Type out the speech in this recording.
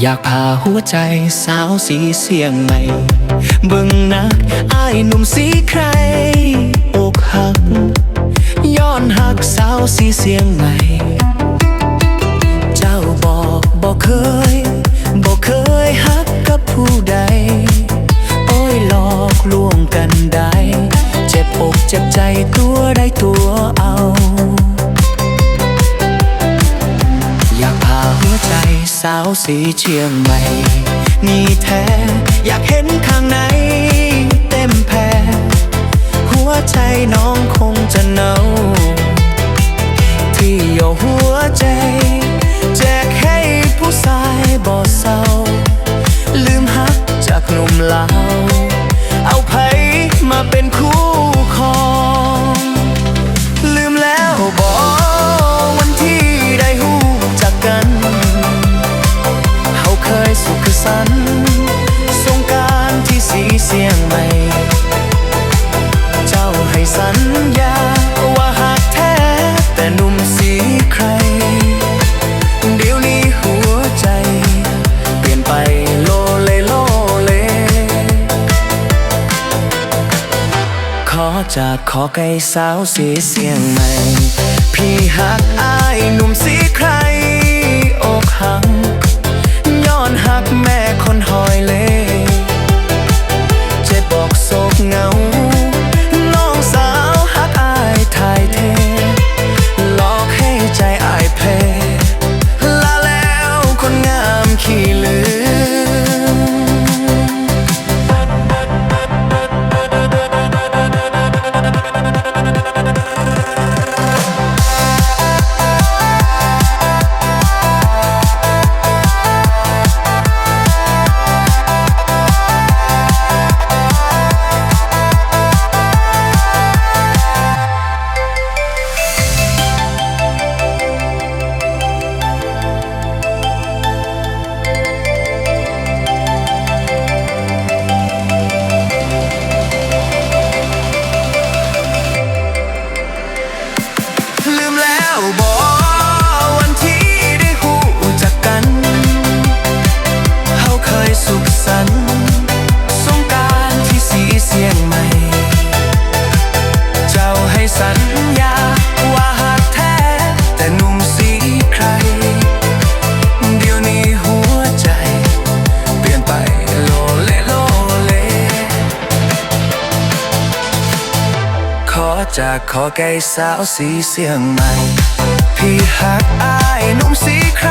อยากพาหัวใจสาวสีเสียงใหม่ เบิ่งนักอายหนุ่มสีใครอกหัก ย้อนหักสาวสีเสียงใหม่ เจ้าบอกบอกเคย บอกเคยฮักกับผู้ใด โอ้ยหลอกลวงกันได้ เจ็บอกเจ็บใจตัวได้ตัวเอา สาวสีเชียงใหม่ นี่แท้อยากเห็นข้างในเต็มแพรหัวใจน้องคงจะเหนาที่โยหัวใจ แจกให้ผู้ชายบ่เศร้า ลืมฮักจากหนุ่มลาว จากขอไก่สาวสีเสียงใหม่ พี่หักอายหนุ่มสีครอ ม จากขอไก่สาวสีเสียงใหม่ พี่หักอายนุ่มสีใคร